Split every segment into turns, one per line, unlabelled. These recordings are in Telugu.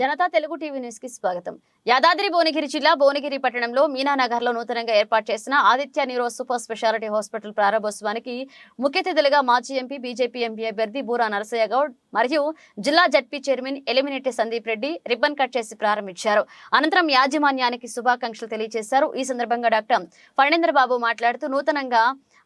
జనతా తెలుగు టీవీ న్యూస్కి స్వాగతం. యాదాద్రి భువనగిరి జిల్లా భువనగిరి పట్టణంలో మీనానగర్లో నూతనంగా ఏర్పాటు చేసిన Aditya neuro super speciality hospital ప్రారంభోత్సవానికి ముఖ్య అతిథులుగా మాజీ ఎంపీ బీజేపీ ఎంపీ అభ్యర్థి బూరా నరసయ్య గౌడ్ మరియు జిల్లా ZP chairman Elimineti Sandeep Reddy ribbon cut చేసి ప్రారంభించారు. అనంతరం యాజమాన్యానికి శుభాకాంక్షలు తెలియజేశారు. ఈ సందర్భంగా డాక్టర్ ఫణేంద్ర బాబు మాట్లాడుతూ నూతనంగా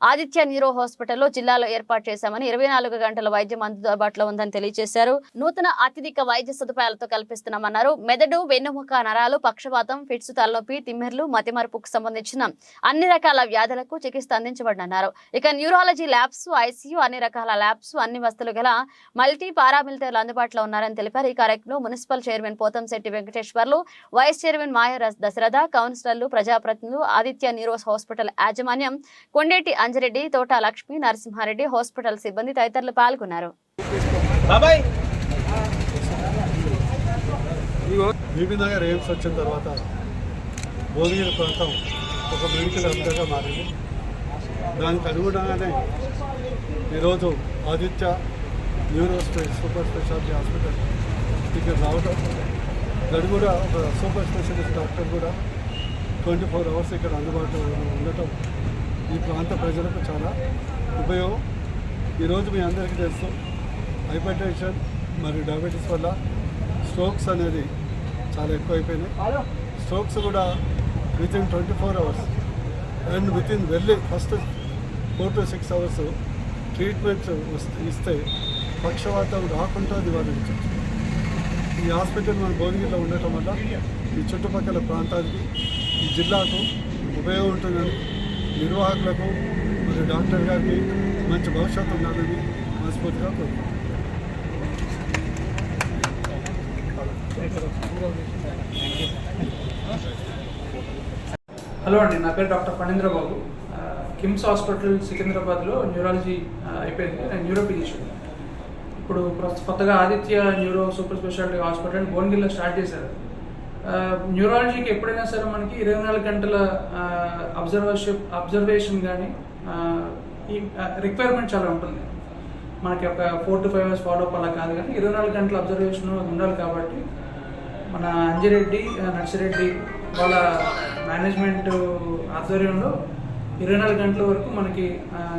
ఆదిత్య నీరో హాస్పిటల్లో జిల్లాలో ఏర్పాటు చేశామని ఇరవై నాలుగు గంటల వైద్యం అందుబాటులో ఉందని తెలియజేశారు. నూతన అత్యధిక వైద్య సదుపాయాలతో కల్పిస్తున్నామన్నారు. మెదడు వెన్నుముక నరాలు పక్షవాతం ఫిట్స్ తలనొప్పి తిమ్మెర్లు మతిమరుపుకు సంబంధించిన అన్ని రకాల వ్యాధులకు చికిత్స అందించబడన్నారు ఇక న్యూరాలజీ ల్యాబ్స్ ఐసీయూ అన్ని రకాల ల్యాబ్స్ అన్ని వస్తువులు గల మల్టీ పారామిలిటర్లు అందుబాటులో ఉన్నారని తెలిపారు. ఈ కార్యక్రమంలో municipal chairman Pothamsetty Venkateswarlu vice chairman Maya Dasaratha కౌన్సిలర్లు ప్రజాప్రతినిధులు ఆదిత్య నీరోస్ హాస్పిటల్ యాజమాన్యం కొండేటి అంజిరెడ్డి తోట లక్ష్మి నరసింహారెడ్డి హాస్పిటల్ సిబ్బంది తదితరులు పాల్గొన్నారు.
బాబాయ్!
బీబీ నగర్ ఎయిమ్స్ వచ్చిన తర్వాత భువనగిరి ప్రాంతం ఒక మెడికల్ హబ్గా మారింది. దానికి అనుగుణంగానే ఈరోజు ఆదిత్య న్యూరో స్పె సూపర్ స్పెషాలిటీ హాస్పిటల్ ఇక్కడ రావడం దాని కూడా ఒక సూపర్ స్పెషలిస్ట్ డాక్టర్ కూడా ట్వంటీ ఫోర్ అవర్స్ ఇక్కడ అందుబాటులో ఉండటం ఈ ప్రాంత ప్రజలకు చాలా ఉపయోగం. ఈరోజు మీ అందరికీ తెలుసు హైపర్టెన్షన్ మరియు డయాబెటీస్ వల్ల స్ట్రోక్స్ అనేది చాలా ఎక్కువైపోయినాయి. స్ట్రోక్స్ కూడా within twenty four hours and within వెళ్ళి first four to six hours treatment ఇస్తే పక్షవాతం రాకుండా నివారించవచ్చు. ఈ హాస్పిటల్ మన భువనగిరిలో ఉండటం వల్ల ఈ చుట్టుపక్కల ప్రాంతానికి ఈ జిల్లాకు ఉపయోగం ఉంటుందని నిర్వాహకులకు మరియు డాక్టర్ గారికి మంచి భవిష్యత్తు ఉండాలని మనస్ఫూర్తిగా
హలో అండి నా పేరు doctor Phanendra Babu KIMS hospital సికింద్రాబాద్లో న్యూరాలజీ అయిపోయింది. నేను న్యూరో ఫిజిషియన్. ఇప్పుడు కొత్తగా Aditya neuro super speciality hospital భువనగిరిలో స్టార్ట్ చేశారు. న్యూరాలజీకి ఎప్పుడైనా సరే మనకి ఇరవై నాలుగు గంటల అబ్జర్వేషన్ అబ్జర్వేషన్ కానీ ఈ రిక్వైర్మెంట్ చాలా ఉంటుంది. మనకి ఒక four to five hours follow up అలా కాదు కానీ ఇరవై నాలుగు గంటల అబ్జర్వేషన్ ఉండాలి కాబట్టి మన అంజిరెడ్డి నర్సిరెడ్డి వాళ్ళ మేనేజ్మెంట్ ఆధ్వర్యంలో ఇరవై నాలుగు గంటల వరకు మనకి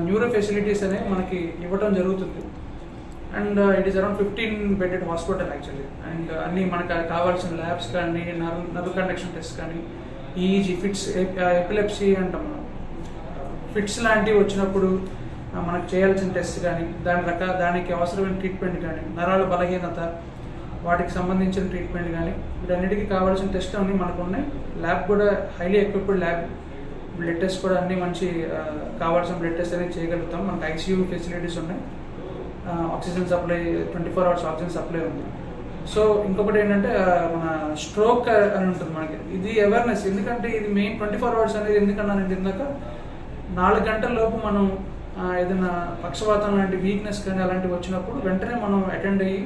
న్యూరో ఫెసిలిటీస్ అనేవి మనకి ఇవ్వడం జరుగుతుంది. And it is around fifteen bedded hospital actually. And అన్ని మనకు కావాల్సిన ల్యాబ్స్ కానీ నర్వ్ నర్వ్ కండక్షన్ టెస్ట్ కానీ ఈజీ ఫిట్స్ ఎపిలెప్సీ అంటాం మనం. ఫిట్స్ లాంటివి వచ్చినప్పుడు మనకు చేయాల్సిన టెస్ట్ కానీ దాని రకాల దానికి అవసరమైన ట్రీట్మెంట్ కానీ నరాల బలహీనత వాటికి సంబంధించిన ట్రీట్మెంట్ కానీ వీటన్నిటికీ కావాల్సిన టెస్ట్ అన్నీ మనకు ఉన్నాయి. ల్యాబ్ కూడా highly equipped lab. Blood test కూడా అన్ని మంచి కావాల్సిన బ్లడ్ టెస్ట్ అనేది చేయగలుగుతాం. మనకు ఐసీయూ ఫెసిలిటీస్ ఉన్నాయి. Oxygen supply twenty four hours oxygen supply ఉంది. సో ఇంకొకటి ఏంటంటే మన స్ట్రోక్ అని ఉంటుంది మనకి. ఇది అవేర్నెస్ ఎందుకంటే ఇది మెయిన్ ట్వంటీ ఫోర్ అవర్స్ అనేది ఎందుకన్నానంటే ఇందాక నాలుగు గంటల లోపు మనం ఏదైనా పక్షవాతం లాంటి వీక్నెస్ కానీ అలాంటివి వచ్చినప్పుడు వెంటనే మనం అటెండ్ అయ్యి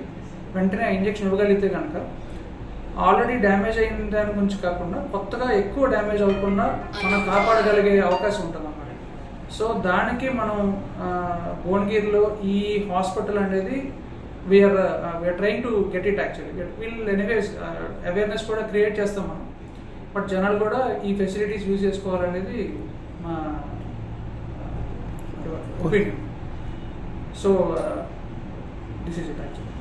వెంటనే ఆ ఇంజెక్షన్ ఇవ్వగలిగితే కనుక ఆల్రెడీ డ్యామేజ్ అయిన దాని గురించి కాకుండా కొత్తగా ఎక్కువ డ్యామేజ్ అవ్వకుండా మనం కాపాడగలిగే అవకాశం ఉంటుంది సో దానికి మనం భువనగిరిలో ఈ హాస్పిటల్ అనేది we're we're trying to get it actually we'll anyways awareness కూడా క్రియేట్ చేస్తాం మనం. బట్ జనాలు కూడా ఈ ఫెసిలిటీస్ యూజ్ చేసుకోవాలనేది మా opinion so this is it actually